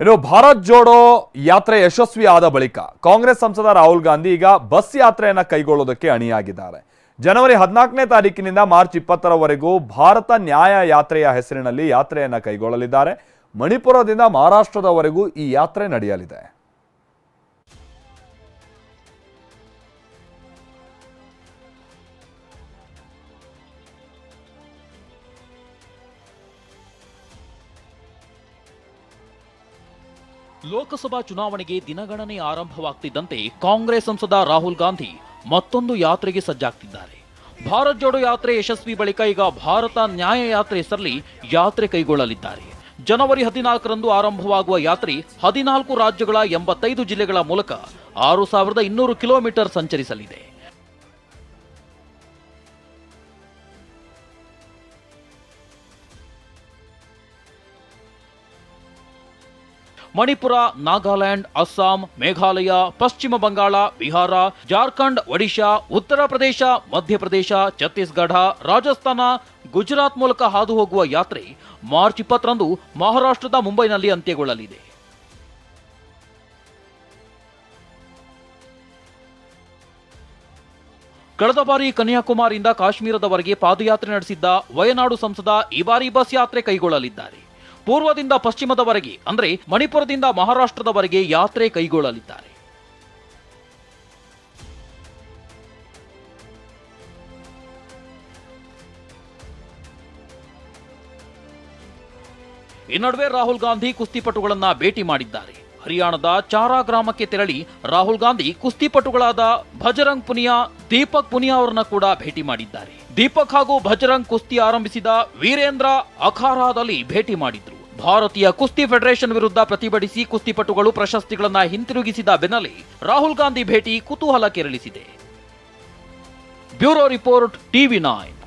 ಇನ್ನು ಭಾರತ್ ಜೋಡೋ ಯಾತ್ರೆ ಯಶಸ್ವಿ ಆದ ಬಳಿಕ ಕಾಂಗ್ರೆಸ್ ಸಂಸದ ರಾಹುಲ್ ಗಾಂಧಿ ಈಗ ಬಸ್ ಯಾತ್ರೆಯನ್ನು ಕೈಗೊಳ್ಳೋದಕ್ಕೆ ಅಣಿಯಾಗಿದ್ದಾರೆ. ಜನವರಿ ಹದಿನಾಲ್ಕನೇ ತಾರೀಕಿನಿಂದ ಮಾರ್ಚ್ ಇಪ್ಪತ್ತರವರೆಗೂ ಭಾರತ ನ್ಯಾಯ ಯಾತ್ರೆಯ ಹೆಸರಿನಲ್ಲಿ ಯಾತ್ರೆಯನ್ನು ಕೈಗೊಳ್ಳಲಿದ್ದಾರೆ. ಮಣಿಪುರದಿಂದ ಮಹಾರಾಷ್ಟ್ರದವರೆಗೂ ಈ ಯಾತ್ರೆ ನಡೆಯಲಿದೆ. ಲೋಕಸಭಾ ಚುನಾವಣೆಗೆ ದಿನಗಣನೆ ಆರಂಭವಾಗ್ತಿದ್ದಂತೆ ಕಾಂಗ್ರೆಸ್ ಸಂಸದ ರಾಹುಲ್ ಗಾಂಧಿ ಮತ್ತೊಂದು ಯಾತ್ರೆಗೆ ಸಜ್ಜಾಗ್ತಿದ್ದಾರೆ. ಭಾರತ್ ಜೋಡೋ ಯಾತ್ರೆ ಯಶಸ್ವಿ ಬಳಿಕ ಈಗ ಭಾರತ ನ್ಯಾಯ ಯಾತ್ರೆ ಹೆಸರಲ್ಲಿ ಯಾತ್ರೆ ಕೈಗೊಳ್ಳಲಿದ್ದಾರೆ. ಜನವರಿ ಹದಿನಾಲ್ಕರಂದು ಆರಂಭವಾಗುವ ಯಾತ್ರೆ ಹದಿನಾಲ್ಕು ರಾಜ್ಯಗಳ ಎಂಬತ್ತೈದು ಜಿಲ್ಲೆಗಳ ಮೂಲಕ ಆರು ಸಾವಿರದ ಇನ್ನೂರು ಕಿಲೋಮೀಟರ್ ಸಂಚರಿಸಲಿದೆ. ಮಣಿಪುರ, ನಾಗಾಲ್ಯಾಂಡ್, ಅಸ್ಸಾಂ, ಮೇಘಾಲಯ, ಪಶ್ಚಿಮ ಬಂಗಾಳ, ಬಿಹಾರ, ಜಾರ್ಖಂಡ್, ಒಡಿಶಾ, ಉತ್ತರ ಪ್ರದೇಶ, ಮಧ್ಯಪ್ರದೇಶ, ಛತ್ತೀಸ್ಗಢ, ರಾಜಸ್ಥಾನ, ಗುಜರಾತ್ ಮೂಲಕ ಹಾದು ಹೋಗುವ ಯಾತ್ರೆ ಮಾರ್ಚ್ ಇಪ್ಪತ್ತರಂದು ಮಹಾರಾಷ್ಟ್ರದ ಮುಂಬೈನಲ್ಲಿ ಅಂತ್ಯಗೊಳ್ಳಲಿದೆ. ಕಳೆದ ಬಾರಿ ಕನ್ಯಾಕುಮಾರಿಯಿಂದ ಕಾಶ್ಮೀರದವರೆಗೆ ಪಾದಯಾತ್ರೆ ನಡೆಸಿದ್ದ ವಯನಾಡು ಸಂಸದ ಈ ಬಾರಿ ಬಸ್ ಯಾತ್ರೆ ಕೈಗೊಳ್ಳಲಿದ್ದಾರೆ. ಪೂರ್ವದಿಂದ ಪಶ್ಚಿಮದವರೆಗೆ, ಅಂದರೆ ಮಣಿಪುರದಿಂದ ಮಹಾರಾಷ್ಟ್ರದವರೆಗೆ ಯಾತ್ರೆ ಕೈಗೊಳ್ಳಲಿದ್ದಾರೆ. ಈ ನಡುವೆ ರಾಹುಲ್ ಗಾಂಧಿ ಕುಸ್ತಿಪಟುಗಳನ್ನ ಭೇಟಿ ಮಾಡಿದ್ದಾರೆ. ಹರಿಯಾಣದ ಚಾರಾ ಗ್ರಾಮಕ್ಕೆ ತೆರಳಿ ರಾಹುಲ್ ಗಾಂಧಿ ಕುಸ್ತಿಪಟುಗಳಾದ ಭಜರಂಗ್ ಪುನಿಯಾ, ದೀಪಕ್ ಪುನಿಯಾ ಅವರನ್ನ ಕೂಡ ಭೇಟಿ ಮಾಡಿದ್ದಾರೆ. ದೀಪಕ್ ಹಾಗೂ ಭಜರಂಗ್ ಕುಸ್ತಿ ಆರಂಭಿಸಿದ ವೀರೇಂದ್ರ ಅಖಾರಾದಲ್ಲಿ ಭೇಟಿ ಮಾಡಿದ್ರು. ಭಾರತೀಯ ಕುಸ್ತಿ ಫೆಡರೇಷನ್ ವಿರುದ್ಧ ಪ್ರತಿಭಟಿಸಿ ಕುಸ್ತಿಪಟುಗಳು ಪ್ರಶಸ್ತಿಗಳನ್ನು ಹಿಂತಿರುಗಿಸಿದ ಬೆನ್ನಲ್ಲಿ ರಾಹುಲ್ ಗಾಂಧಿ ಭೇಟಿ ಕುತೂಹಲ ಕೆರಳಿಸಿದೆ. Bureau report TV nine.